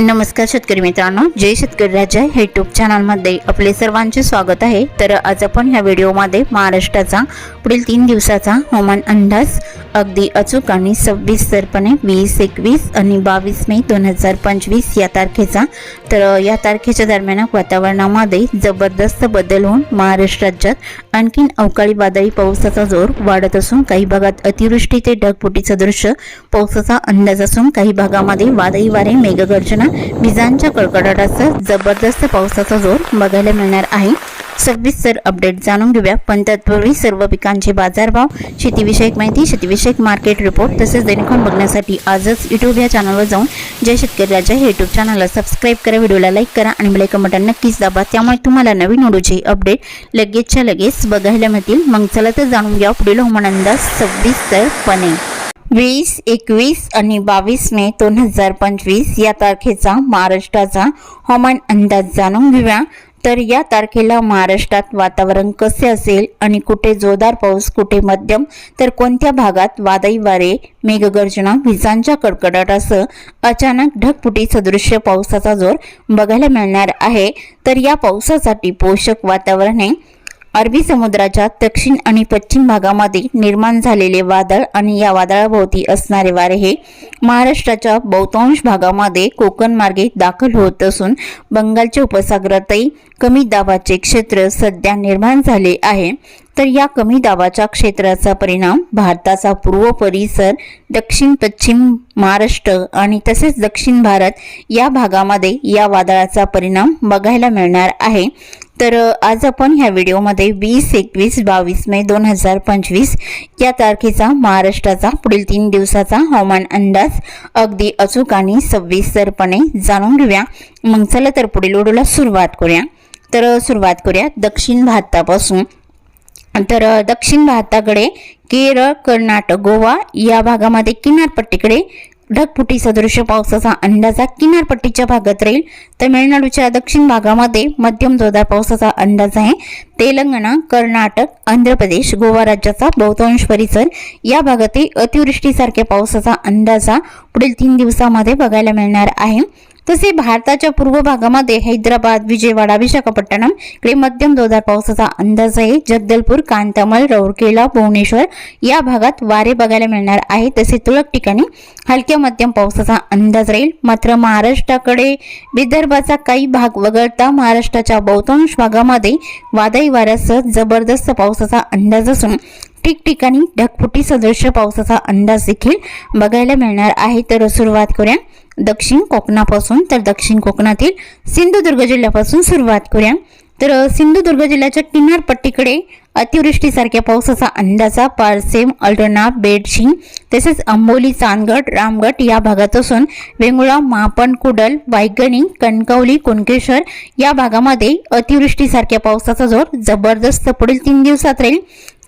नमस्कार शेतकरी मित्रांनो जय शेतकरी राजा हे युट्यूब चॅनलमध्ये आपले सर्वांचे स्वागत आहे. तर आज आपण ह्या व्हिडिओमध्ये महाराष्ट्राचा पुढील तीन दिवसाचा हवामान अंदाज अगदी अचूक आणि सविस्तरपणे वीस एकवीस आणि बावीस मे दोन हजार पंचवीस या तारखेचा. तर या तारखेच्या दरम्यान वातावरणामध्ये जबरदस्त बदल होऊन महाराष्ट्र राज्यात आणखीन अवकाळी वादळी पावसाचा जोर वाढत असून काही भागात अतिवृष्टी ते ढगफुटीचं दृश्य पावसाचा अंदाज असून काही भागामध्ये वादळी वारे मेघगर्जना विजांच्या कडकडाटासह जबरदस्त पावसाचा जोर बघायला मिळणार आहे. सविस्तर अपडेट जाणून घेऊया. पण तत्पूर्वी सर्व पिकांचे बाजारभाव शेतीविषयक माहिती शेतीविषयक मार्केट रिपोर्ट तसेच दैनिकन बघण्यासाठी आजच यूट्यूब या चॅनलवर जाऊन जय शेतकरी राजा हे यूट्यूब चॅनलला सबस्क्राईब करा व्हिडिओला लाईक करा आणि बेल बटन नक्कीच दाबा. त्यामुळे तुम्हाला नवीन व्हिडिओचे अपडेट लगेचच्या लगेच बघायला मिळतील. मग चला तर जाणून घ्या. पुढील हवामान अंदाज सविस्तरपणे वीस एकवीस आणि बावीस मे दोन हजार पंचवीस या तारखेचा महाराष्ट्राचा हवामान अंदाज जाणून घेऊया. तर या तारखेला महाराष्ट्रात वातावरण कसे असेल आणि कुठे जोरदार पाऊस कुठे मध्यम तर कोणत्या भागात वादळी वारे मेघगर्जना विजांच्या कडकडाटासह अचानक ढगफुटी सदृश्य पावसाचा जोर बघायला मिळणार आहे. तर या पावसासाठी पोषक वातावरण आहे. अरबी समुद्राच्या दक्षिण आणि पश्चिम भागामध्ये निर्माण झालेले वादळ आणि या वादळाभोवती असणारे वारे हे महाराष्ट्राच्या बहुतांश भागामध्ये कोकण मार्गे दाखल होत असून बंगालच्या उपसागरातही कमी दाबाचे क्षेत्र सध्या निर्माण झाले आहे. तर या कमी दाबाच्या क्षेत्राचा परिणाम भारताचा पूर्व परिसर दक्षिण पश्चिम महाराष्ट्र आणि तसेच दक्षिण भारत या भागामध्ये या वादळाचा परिणाम बघायला मिळणार आहे. तर आज आपण ह्या व्हिडिओमध्ये वीस एकवीस बावीस मे दोन हजार पंचवीस या तारखेचा महाराष्ट्राचा पुढील तीन दिवसाचा हवामान अंदाज अगदी अचूक आणि सविस्तरपणे जाणून घेऊया. मग चला तर पुढील व्हिडिओला सुरुवात करूया. तर सुरुवात करूया दक्षिण भारतापासून. तर दक्षिण भारताकडे केरळ कर्नाटक गोवा या भागामध्ये किनारपट्टीकडे ढगफुटी सदृश्य पावसाचा अंदाजा किनारपट्टीच्या भागात राहील. तमिळनाडूच्या दक्षिण भागामध्ये मध्यम जोरदार पावसाचा अंदाज आहे. तेलंगणा कर्नाटक आंध्र प्रदेश गोवा राज्याचा बहुतांश परिसर या भागातही अतिवृष्टीसारख्या पावसाचा अंदाजा पुढील तीन दिवसामध्ये बघायला मिळणार आहे. तसे भारताच्या पूर्व भागामध्ये हैदराबाद विजयवाडा विशाखापट्टणम इकडे मध्यम जोरदार पावसाचा अंदाज आहे. जगदलपूर कांतामल रौरकेला भुवनेश्वर या भागात वारे बघायला मिळणार आहे. तसे तुरळक ठिकाणी हलक्या मध्यम पावसाचा अंदाज राहील. मात्र महाराष्ट्राकडे विदर्भाचा काही भाग वगळता महाराष्ट्राच्या बहुतांश भागामध्ये वादळी वाऱ्यासह जबरदस्त पावसाचा अंदाज असून ठिकठिकाणी ढगफुटी सदृश्य पावसाचा अंदाज देखील बघायला मिळणार आहे. तर सुरुवात करूया. दक्षिण कोकणापासून तर दक्षिण कोकणातील सिंधुदुर्ग जिल्ह्यापासून सुरुवात करूया. तर सिंधुदुर्ग जिल्ह्याच्या किनारपट्टीकडे अतिवृष्टीसारख्या पावसाचा अंदाजा पारसेम अल्टोना बेडशिंग तसेच अंबोली चांदगड रामगड या भागात असून वेंगुळा मापण कुडल वायगणी कणकवली कुणकेश्वर या भागामध्ये अतिवृष्टीसारख्या पावसाचा जोर जबरदस्त पुढील तीन दिवसात राहील.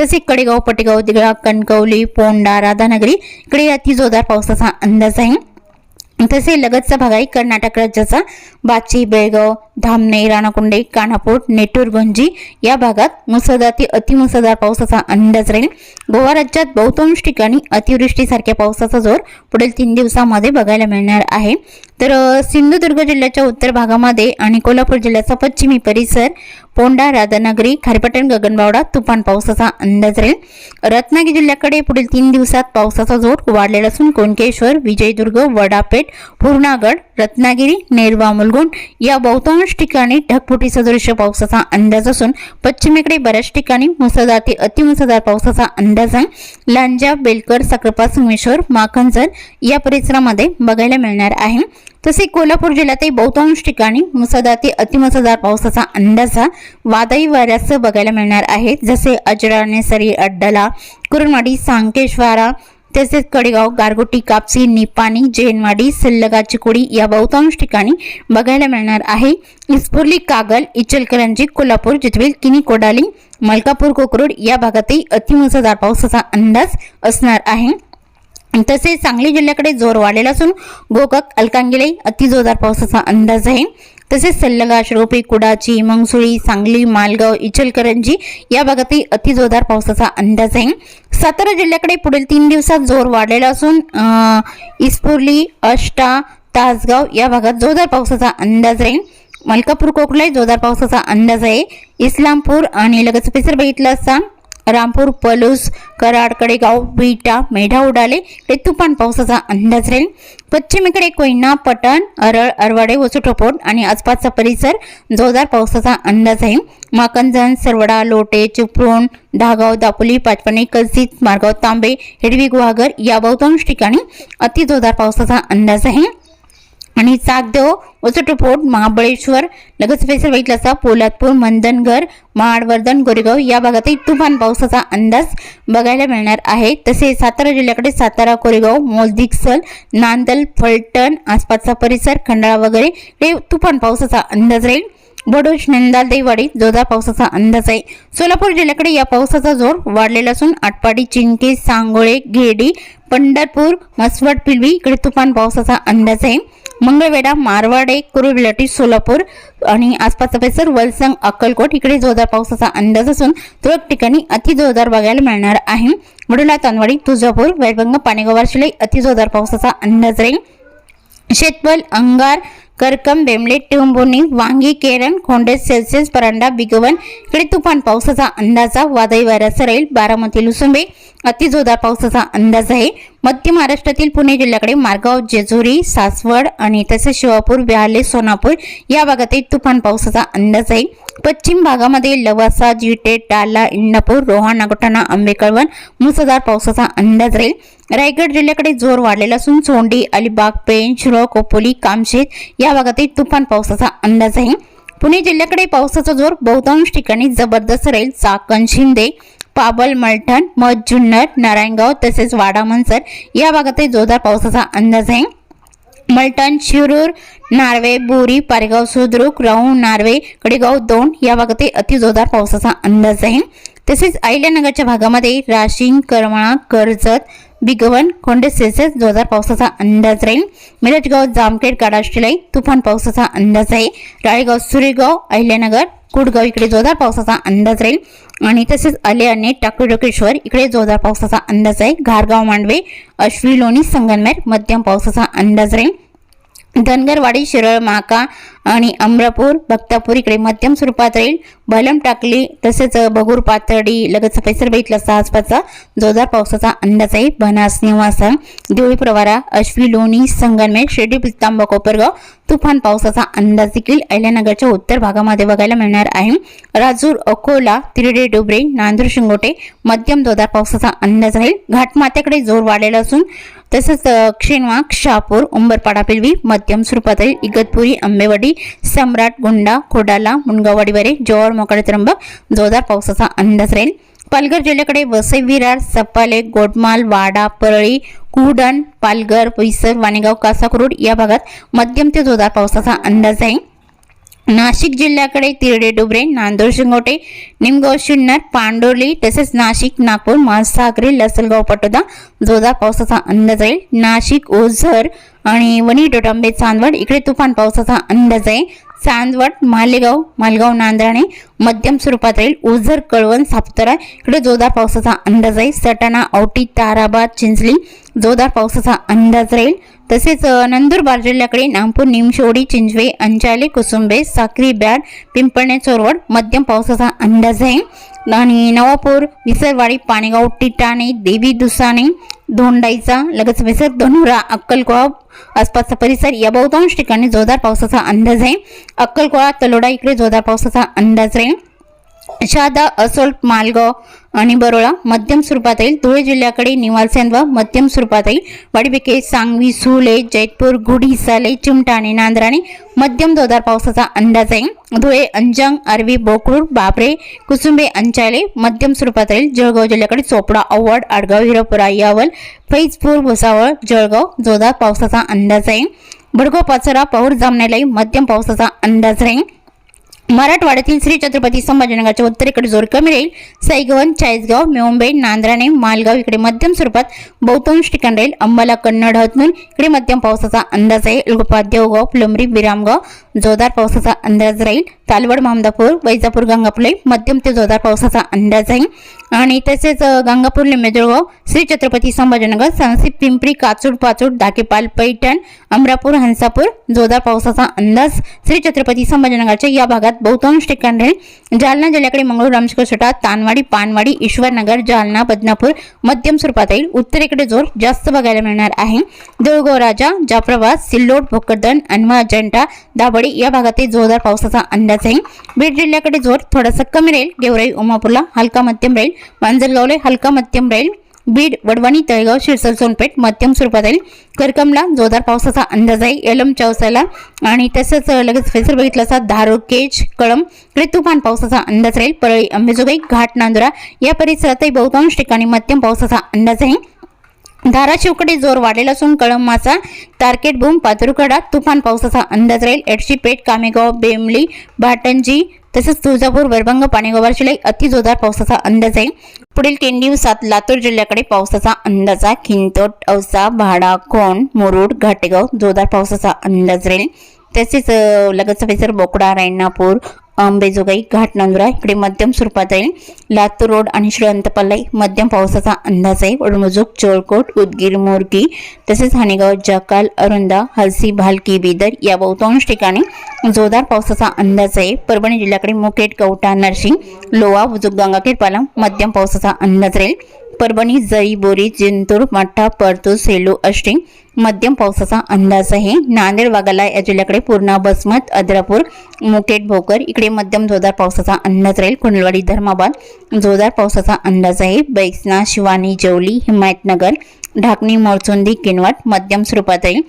तसे कडेगाव पटेगाव दिगळा कणकवली पोंडा राधानगरी इकडे अतिजोरदार पावसाचा अंदाज आहे. तसे लगतचा भाग आहे कर्नाटक राज्याचा बाची बेळगाव धामणे राणाकुंडे कानापूर नेटूरगंजी या भागात मुसळधार ते अतिमुसळधार पावसाचा अंदाज राहील. गोवा राज्यात बहुतांश ठिकाणी अतिवृष्टीसारख्या पावसाचा जोर पुढील तीन दिवसामध्ये बघायला मिळणार आहे. तर सिंधुदुर्ग जिल्ह्याच्या उत्तर भागामध्ये आणि कोल्हापूर जिल्ह्याचा पश्चिमी परिसर पोंडा राधानगरी खारपटण गगनबावडा तुफान पावसाचा अंदाज राहील. रत्नागिरी जिल्ह्याकडे पुढील तीन दिवसात पावसाचा जोर वाढलेला असून कोणकेश्वर विजयदुर्ग वडापेठ पूर्णागड रत्नागिरी नेरवा मुलगुण या बहुतांश ठिकाणी ढगफुटी सदृश्य पावसाचा अंदाज असून पश्चिमेकडे बऱ्याच ठिकाणी मुसळधार ते अतिमुसळधार पावसाचा अंदाज आहे. लांजा बेलकर साखरपा संगमेश्वर माखनजर या परिसरामध्ये बघायला मिळणार आहे. तसे कोल्हापूर जिल्ह्यातही बहुतांश ठिकाणी मुसळधार ते अतिमुसळधार पावसाचा अंदाजा वादळी वाऱ्यासह बघायला मिळणार आहे. जसे अजरा नेसरी अड्डला कुरणवाडी सांकेश्वारा तसेच कडेगाव गारगोटी कापसी निपाणी जैनवाडी सल्लगा चिकोडी या बहुतांश ठिकाणी बघायला मिळणार आहे. इस्फुर्ली कागल इचलकरंजी कोल्हापूर जिथवील किनी कोडाली मलकापूर कोकरूड या भागातही अतिमुसळधार पावसाचा अंदाज असणार आहे. तसेच सांगली जिल्ह्याकडे जोर वाढलेला असून गोकक अलकांगिले अतिजोरदार पावसाचा अंदाज आहे. तसेच सल्लगा श्रोपी कुडाची मंगसुळी सांगली मालगाव इचलकरंजी या भागातही अतिजोरदार पावसाचा अंदाज आहे. सातारा जिल्ह्याकडे पुढील तीन दिवसात जोर वाढलेला असून इस्पुर्ली अष्टा तासगाव या भागात जोरदार पावसाचा अंदाज आहे. मलकापूर कोकळे जोरदार पावसाचा अंदाज आहे. इस्लामपूर आणि लगेच पिसर बघितलं असता रामपूर पलूस कराडकडे गाव विटा मेढा उडाले. ते तुफान पावसाचा अंदाज राहील. पश्चिमेकडे कोयना पटण अरळ अरवाडे वसुटोपोट आणि आसपासचा परिसर जोरदार पावसाचा अंदाज आहे. माकंजन सरवडा लोटे चिपळूण धागाव दापोली पाचपणी कलसित मारगाव तांबे हिरवी गुहागर या बहुतांश ठिकाणी अतिजोरदार पावसाचा अंदाज आहे. आणि चाकदेव फोर्ट महाबळेश्वर लगेच फेसर बघितला असता पोलादपूर मंदनगर महाडवर्धन गोरेगाव या भागातही तुफान पावसाचा अंदाज बघायला मिळणार आहे. तसे सातारा जिल्ह्याकडे सातारा कोरेगाव मोलदिक्सल नांदल फलटण आसपासचा परिसर खंडाळा वगैरे हे तुफान पावसाचा अंदाज राहील. बडोश नंदाल देवाडी जोरदार पावसाचा अंदाज आहे. सोलापूर जिल्ह्याकडे या पावसाचा जोर वाढलेला असून आटपाडी चिंके सांगोळे घेडी पंढरपूर मसवड पिलवी इकडे तुफान पावसाचा अंदाज आहे. मंगळवेढा मारवाडे कुरुलटी सोलापूर आणि आसपासचा परिसर वलसंग अक्कलकोट इकडे जोरदार पावसाचा अंदाज असून तुरळक ठिकाणी अति जोरदार बघायला मिळणार आहे. वडोला तानवाडी तुळजापूर वैभंग पाणेगाव शिले अतिजोरदार पावसाचा अंदाज राहील. शेतपल अंगार करकम बेमले टिंबोनी वांगी केरन खोंडे सेल्सिअस परांडा बिगवन इकडे तुफान पावसाचा अंदाजा वादळी वाऱ्याचा राहील बारामती लुसुंबे अतिजोरदार पावसाचा अंदाज आहे मध्य महाराष्ट्रातील पुणे जिल्ह्याकडे मारगाव जेजुरी सासवड आणि तसेच शिवापूर ब्याले सोनापूर या भागातही तुफान पावसाचा अंदाज आहे पश्चिम भागामध्ये लवासा जिटे टाला इंदापूर रोहा नागोठाणा आंबेकळवण मुसळधार पावसाचा अंदाज राहील रायगड जिल्ह्याकडे जोर वाढलेला असून सोंडी अलिबाग पेण शिरोळ कोपोली कामशेत या भागातही तुफान पावसाचा अंदाज आहे. पुणे जिल्ह्याकडे पावसाचा जोर बहुतांश ठिकाणी जबरदस्त राहील. चाकण शिंदे पाबल मलठण मध जुन्नर नारायणगाव तसेच वाडा मनसर या भागातही जोरदार पावसाचा अंदाज आहे. मलटण शिरूर नार्वे बोरी पारेगाव सुद्रुक राहू नार्वे कडेगाव दोन या भागातही अतिजोरदार पावसाचा अंदाज आहे. तसेच अहिल्यानगरच्या भागामध्ये राशिंग करमळा कर्जत बिगवन खोंडे सेल्सिअस जोरदार पावसाचा अंदाज राहील. मिरजगाव जामखेड काडाष्टीलाई तुफान पावसाचा अंदाज आहे. राळेगाव सुरेगाव अहिल्यानगर कुडगाव इकडे जोरदार पावसाचा अंदाज राहील. आणि तसेच आल्याने टाकुडकेश्वर इकडे जोरदार पावसाचा अंदाज आहे. घारगाव मांडवे अश्वी लोणी संगनमेर मध्यम पावसाचा अंदाज राहील. धनगरवाडी शिरळ माका आणि अमरापूर भक्तापूर इकडे मध्यम स्वरूपात राहील. भलम टाकली तसेच बगूर पातळी लगेच पैसर बैतला आसपासचा जोरदार पावसाचा अंदाज आहे. बनास निवासा देवळी प्रवारा अश्वी लोणी संगनमेर शिर्डी पिस्तांबा कोपरगाव तुफान पावसाचा अंदाज देखील अहिल्यानगरच्या उत्तर भागामध्ये बघायला मिळणार आहे. राजूर अकोला तिरडे डुबरे नांदूर शिंगोटे मध्यम जोरदार पावसाचा अंदाज राहील घाटमात्याकडे जोर वाढलेला असून तसंच क्षीणवा शहापूर उंबरपाडा पिलवी मध्यम स्वरूपातील इगतपुरी आंबेवाडी सम्राट गुंडा खोडाला मुनगाववाडीवरे जोर मोकाडे त्र्यंबक जोरदार पावसाचा अंदाज राहील. पालघर जिल्ह्याकडे वसई विरार सप्पाले गोटमाल वाडा परळी कुडण पालघर पैसर वाणेगाव कासाकुरोड या भागात मध्यम ते जोरदार पावसाचा अंदाज आहे नाशिक जिल्ह्याकडे तिरडे डुबरे नांदूर शिंगोटे निमगाव शिन्नर पांडोर्ली तसेच नाशिक नागपूर महासागरी लसलगाव पटोदा जोरदार पावसाचा अंदाज आहे. नाशिक ओझर आणि वणी डोटांबे चांदवड इकडे तुफान पावसाचा अंदाज आहे. चांदवड मालेगाव मालगाव नांदराणे मध्यम स्वरूपात राहील. ओझर कळवण सापुतारा इकडे जोरदार पावसाचा अंदाज आहे. सटाणा औटी ताराबाद चिंचली जोरदार पावसाचा अंदाज राहील. तसेच नंदुरबार जिल्ह्याकडे नागपूर निमशोडी चिंचवे अंचाले कुसुंबे साक्री बॅड पिंपळणे चोरवड मध्यम पावसाचा अंदाज आहे. आणि नवापूर विसरवाडी पाणेगाव टिटाणे देवी दुसाणे धोंडाईचा लगेच विसर धनुरा अक्कलकोळा आसपासचा परिसर या बहुतांश ठिकाणी जोरदार पावसाचा अंदाज आहे. अक्कलकोळा तलोडा इकडे जोरदार पावसाचा अंदाज आहे. शहादा असोल मालगाव आणि बरोळा मध्यम स्वरूपात येईल. धुळे जिल्ह्याकडे निवालसेंद्वा मध्यम स्वरूपात येईल. वाडीबेके सांगवी सुले जैतपूर गुढी साले चिमटाणे नांदराणे मध्यम जोरदार पावसाचा अंदाज आहे. धुळे अंजंग अरवी बोकूर बाबरे कुसुंबे अंचाले मध्यम स्वरूपात येईल. जळगाव जिल्ह्याकडे चोपडा अवड आडगाव हिरपुरा यावल फैजपूर भुसावळ जळगाव जोरदार पावसाचा अंदाज आहे. बडगाव पाचरा पाऊर जामण्यालाही मध्यम पावसाचा अंदाज राहील मराठवाड्यातील श्री छत्रपती संभाजीनगरच्या उत्तरेकडे जोर कमी राहील. सैगवन चाळीसगाव मुंबई नांद्राणे मालगाव इकडे मध्यम स्वरूपात बहुतांश ठिकाण राहील. अंबाला कन्नड हतनूर इकडे मध्यम पावसाचा अंदाज आहे. उल्गोपा देवगाव फुलंब्री विरामगाव जोरदार पावसाचा अंदाज राहील. तालवड मामदापूर वैजापूर गंगापुले मध्यम ते जोरदार पावसाचा अंदाज आहे. आणि तसेच गंगापूर लिंबेजळगाव श्री छत्रपती संभाजीनगर सांसी पिंपरी काचूड पाचूड धाकेपाल पैठण अमरापूर हंसापूर जोरदार पावसाचा अंदाज श्री छत्रपती संभाजीनगरच्या या भागात बहुतांश ठिकाणी राहील जालना जिल्ह्याकडे मंगळूर रामशेखर छोटा तानवाडी पानवाडी ईश्वरनगर जालना बदनापूर मध्यम स्वरूपात येईल. उत्तरेकडे जोर जास्त बघायला मिळणार आहे. देऊळगाव राजा जाफराबाद सिल्लोड भोकरदन अनवा अजंठा दाबडी या भागातील जोरदार पावसाचा अंदाज आहे. बीड जिल्ह्याकडे जोर थोडासा कमी राहील. गेवराई उमापूरला हलका मध्यम राहील. मांजरगावले हलका मध्यम राहील. बीड वडवणी तळेगाव शिरसर सोनपेठ मध्यम स्वरूपात राहील करकमला जोरदार पावसाचा अंदाज आहे. एलम चौसाला आणि तसंच लगेच फेसर बघितलं असता धारो केज कळम इकडे तुफान पावसाचा अंदाज राहील. परळी अंबेजोगाई घाट नांदुरा या परिसरातही बहुतांश ठिकाणी मध्यम पावसाचा अंदाज आहे. धाराशिवकडे जोर वाढलेला असून कळंबाचा तारकेट बूम पातुरकडा तुफान पावसाचा अंदाज राहील. एडशी पेठ कामेगाव बेमली भाटंजी तसेच तुळजापूर वरभंग पाणेगाव जिल्ह्यात अति जोरदार पावसाचा अंदाज आहे. पुढील तीन दिवसात लातूर जिल्ह्याकडे पावसाचा अंदाज आहे. खिंतोट औसा भाडा कोण मुरुड घाटेगाव जोरदार पावसाचा अंदाज राहील. तसेच लगतचा परिसर बोकडा रायणापूर अंबेजोगाई घाट नांदुरा इकडे मध्यम स्वरूपात येईल लातूर रोड आणि श्रीअंतपल्लाई मध्यम पावसाचा अंदाज आहे. वडमुजूक चोळकोट उदगीर मोरगी तसेच हाणेगाव जकाल अरुंदा हलसी भालकी बिदर या बहुतांश ठिकाणी जोरदार पावसाचा अंदाज आहे. परभणी जिल्ह्याकडे मुकेट कवठा नरसिंग लोहा बुजुक गंगाखेड पालम मध्यम पावसाचा अंदाज राहील. परभणी जळी बोरी जिंतूर मठ्ठा परतूर सेलू अष्टिंग मध्यम पावसाचा अंदाज आहे. नांदेड वाघाला या जिल्ह्याकडे पूर्णा बसमत अद्रापूर मुकेट भोकर इकडे मध्यम जोरदार पावसाचा अंदाज राहील. कुंडलवाडी धर्माबाद जोरदार पावसाचा अंदाज आहे. बैसना शिवानी जवली हिमायतनगर ढाकणी मोरचुंदी किनवट मध्यम स्वरूपात राहील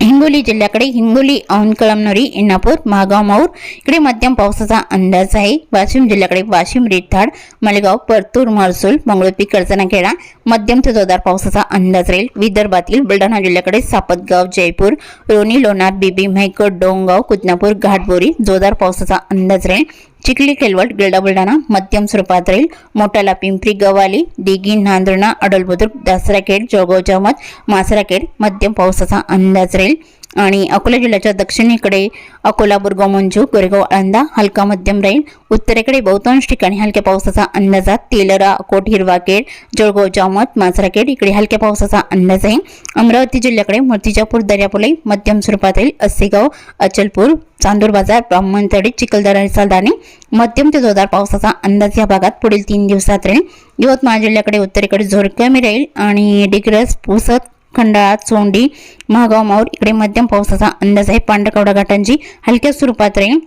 हिंगोली जिल्ह्याकडे हिंगोली औंध कळमनुरी इंनापूर महागाव माऊर. इकडे मध्यम पावसाचा अंदाज आहे. वाशिम जिल्ह्याकडे वाशिम रिठाड मलेगाव परतूर महसूल मंगळुपी कर्जनाखेडा मध्यम ते जोरदार पावसाचा अंदाज राहील. विदर्भातील बुलढाणा जिल्ह्याकडे सापतगाव जयपूर रोणी लोणार बीबी म्हैकट डोंगाव कुदनापूर घाटबोरी जोरदार पावसाचा अंदाज राहील. चिखली केलवट गिरडा बुलढाणा मध्यम स्वरूपात राहील. मोठाला पिंपरी गवाली दिगी नांदुर्णा अडलबुद्रुक दासराखेड जळगाव जमत मासराखेड मध्यम पावसाचा अंदाज राहील. आणि अकोला जिल्ह्याच्या दक्षिणेकडे अकोला बुरगाव मंजू गोरेगाव आळंदा हलका मध्यम राहील उत्तरेकडे बहुतांश ठिकाणी हलक्या पावसाचा अंदाज आहे. तेलरा अकोट हिरवाखेड जळगाव जामत मासराखेड इकडे हलक्या पावसाचा अंदाज आहे. अमरावती जिल्ह्याकडे मूर्तिजापूर दर्यापुलाई मध्यम स्वरूपात येईल अस्सेगाव अचलपूर चांदूर बाजार ब्राह्मणतडी चिखलदरा आणि सालदाणे मध्यम ते जोरदार पावसाचा अंदाज या भागात पुढील तीन दिवसात राहील. यवतमाळ जिल्ह्याकडे उत्तरेकडे जोर कमी राहील आणि डिग्रस पुसत खंडाळा चोंडी महागाव माऊर इकडे मध्यम पावसाचा अंदाज आहे. पांढरकवडा घाटांची हलक्या स्वरूपात राहील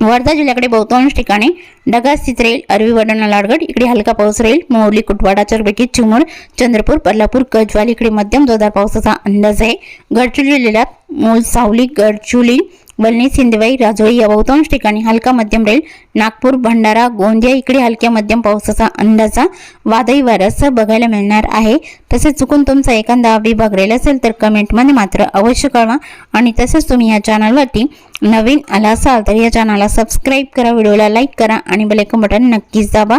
वर्धा जिल्ह्याकडे बहुतांश ठिकाणी ढगाळ स्थित राहील अरवी वडणा लाडगड इकडे हलका पाऊस राहील मोहली कुटवाडा चरबेकी चिमूर चंद्रपूर बल्लापूर गजवाल इकडे मध्यम जोरदार पावसाचा अंदाज आहे. गडचिरोली जिल्ह्यात मूल सावली गडचुली वलनी सिंधवाई राजोळी या बहुतांश ठिकाणी हलका मध्यम राहील नागपूर भंडारा गोंदिया इकडे हलक्या मध्यम पावसाचा अंदाजा वादळी वाऱ्यासह बघायला मिळणार आहे. तसेच चुकून तुमचा एखादा विभाग राहील असेल तर कमेंटमध्ये मात्र अवश्य कळवा. आणि तसेच तुम्ही या चॅनलवरती नवीन आला असाल तर या चॅनलला सबस्क्राईब करा व्हिडिओला लाईक करा आणि बेलायकन बटन नक्कीच दाबा.